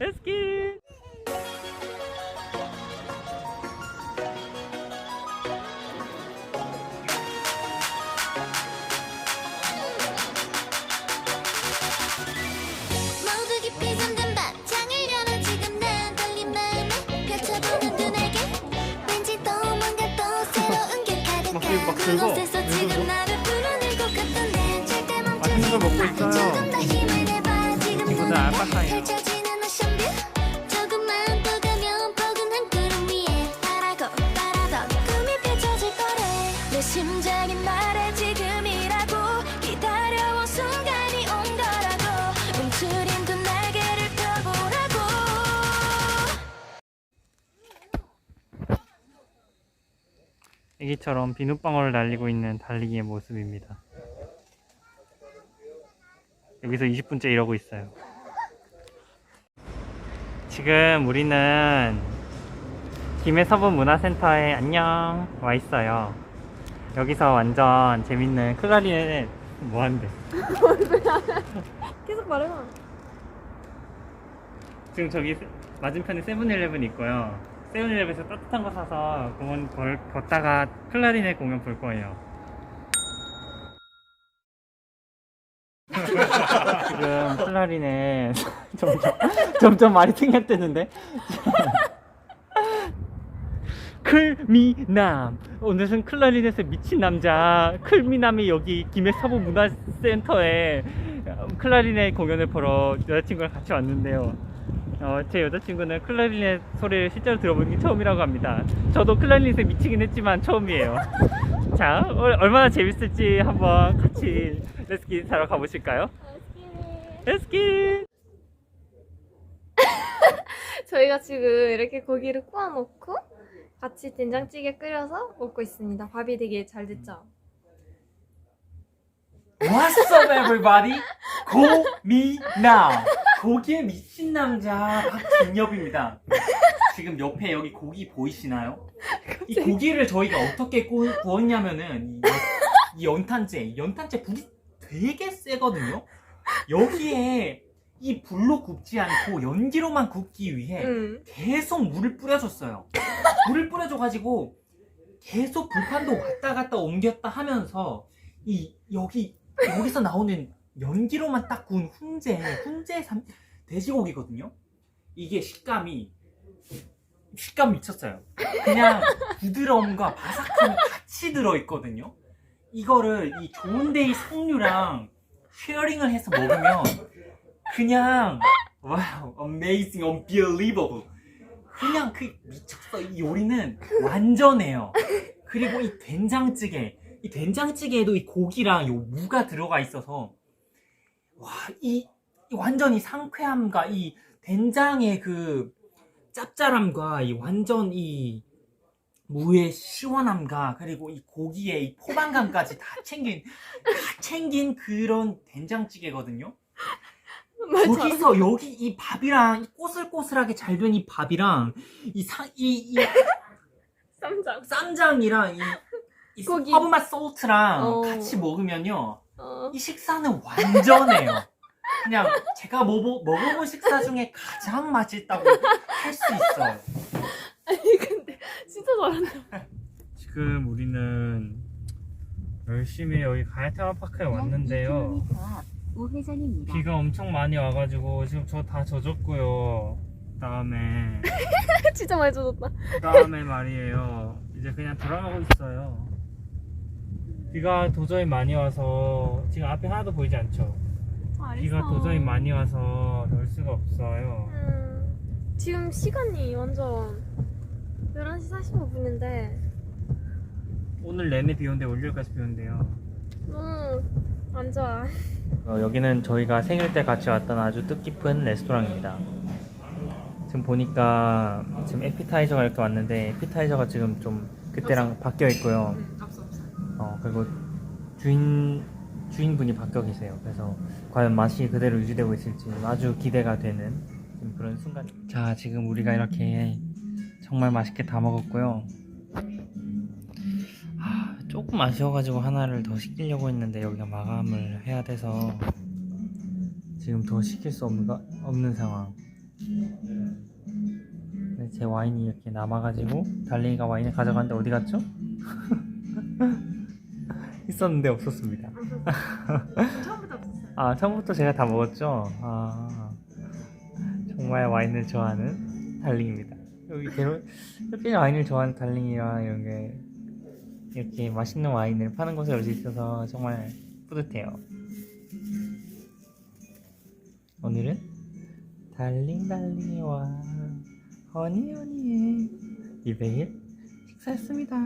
에스키 모두 깊이 잠든 밤장을 열어 지금 난 떨린 마음을 펼쳐보는 눈에게 왠지 또 뭔가 또 새로운 게 막 가득한 긁어. 그곳에서 긁어. 지금 나를 부르는 것 같던데 절대 맛있는 걸 멈추지 먹고 마 있어요. 조금 더 힘을 내봐 지금 친구들 눈앞에 알파카예요. 펼쳐지 애기처럼 비눗방울을 날리고 있는 달리기의 모습입니다. 여기서 20분째 이러고 있어요. 지금 우리는 김해서부 문화센터에 안녕 와 있어요. 여기서 완전 재밌는 클라리넷 뭐한대? 계속 말해봐. 지금 저기 세- 맞은편에 세븐일레븐 있고요. 세븐일레븐에서 따뜻한 거 사서 공원 걸, 걷다가 클라리넷 공연 볼 거예요. 지금 클라리넷 점점, 점점 말이 튕겼대는데. 클미남. 오늘은 클라리넷에 미친 남자. 클미남이 여기 김해서부 문화센터에 클라리넷 공연을 보러 여자친구랑 같이 왔는데요. 어, 제 여자친구는 클라리넷 소리를 실제로 들어보는 게 처음이라고 합니다. 저도 클라리넷에 미치긴 했지만 처음이에요. 자 어, 얼마나 재밌을지 한번 같이 레스키 사러 가보실까요? 레스키 저희가 지금 이렇게 고기를 구워 놓고 같이 된장찌개 끓여서 먹고 있습니다. 밥이 되게 잘 됐죠? What's up, everybody? 고미남 고기에 미친 남자 박진엽입니다. 지금 옆에 여기 고기 보이시나요? 이 고기를 저희가 어떻게 구, 구웠냐면은 이, 연- 이 연탄재, 이 연탄재 불이 되게 세거든요. 여기에 이 불로 굽지 않고 연기로만 굽기 위해 응. 계속 물을 뿌려줬어요. 물을 뿌려줘가지고 계속 불판도 왔다 갔다 옮겼다 하면서 이 여기 여기서 나오는 연기로만 딱 구운 훈제 훈제 삼 돼지고기거든요. 이게 식감이 식감 미쳤어요. 그냥 부드러움과 바삭함이 같이 들어있거든요. 이거를 이 좋은데이 석류랑 쉐어링을 해서 먹으면 그냥 와우 amazing unbelievable. 그냥 그 미쳤어. 이 요리는 완전해요. 그리고 이 된장찌개 이 된장찌개에도 이 고기랑 요 무가 들어가 있어서 와이 완전히 상쾌함과 이 된장의 그 짭짤함과 이 완전 이 무의 시원함과 그리고 이 고기의 이 포만감까지 다 챙긴 다 챙긴 그런 된장찌개거든요. 여기서 여기 이 밥이랑 이 꼬슬꼬슬하게 잘 된 이 밥이랑 이상이이 쌈장. 쌈장이랑 이, 이 고기. 허브맛 소스랑 어. 같이 먹으면요 어. 이 식사는 완전해요. 그냥 제가 먹어, 먹어본 식사 중에 가장 맛있다고 할 수 있어요. 아니 근데 진짜 잘한다. 지금 우리는 열심히 여기 가야 테마파크에 왔는데요 우회전입니다. 비가 엄청 많이 와가지고 지금 저 다 젖었고요. 다음에 진짜 많이 젖었다. 다음에 말이에요. 이제 그냥 돌아가고 있어요. 비가 도저히 많이 와서 지금 앞에 하나도 보이지 않죠? 비가 도저히 많이 와서 놀 수가 없어요. 음, 지금 시간이 완전 11시 45분인데 오늘 내내 비 온대 월요일까지 비 온대요. 너무 안 좋아. 어, 여기는 저희가 생일 때 같이 왔던 아주 뜻깊은 레스토랑입니다. 지금 보니까 지금 에피타이저가 이렇게 왔는데 에피타이저가 지금 좀 그때랑 바뀌어 있고요. 어 그리고 주인 주인분이 바뀌어 계세요. 그래서 과연 맛이 그대로 유지되고 있을지 아주 기대가 되는 그런 순간입니다. 자 지금 우리가 이렇게 정말 맛있게 다 먹었고요. 아, 조금 아쉬워가지고 하나를 더 시키려고 했는데 여기가 마감을 해야 돼서 지금 더 시킬 수 없는, 거- 없는 상황. 네, 제 와인이 이렇게 남아가지고 달링이가 와인을 가져갔는데 어디 갔죠? 있었는데 없었습니다. 처음부터 없었어요. 아 처음부터 제가 다 먹었죠. 아 정말 와인을 좋아하는 달링입니다. 여기 대로 이렇게 와인을 좋아하는 달링이랑 이런 게 이렇게 맛있는 와인을 파는 곳에 올 수 있어서 정말 뿌듯해요. 오늘은 달링 달링이 와 허니 허니의 200일 식사했습니다.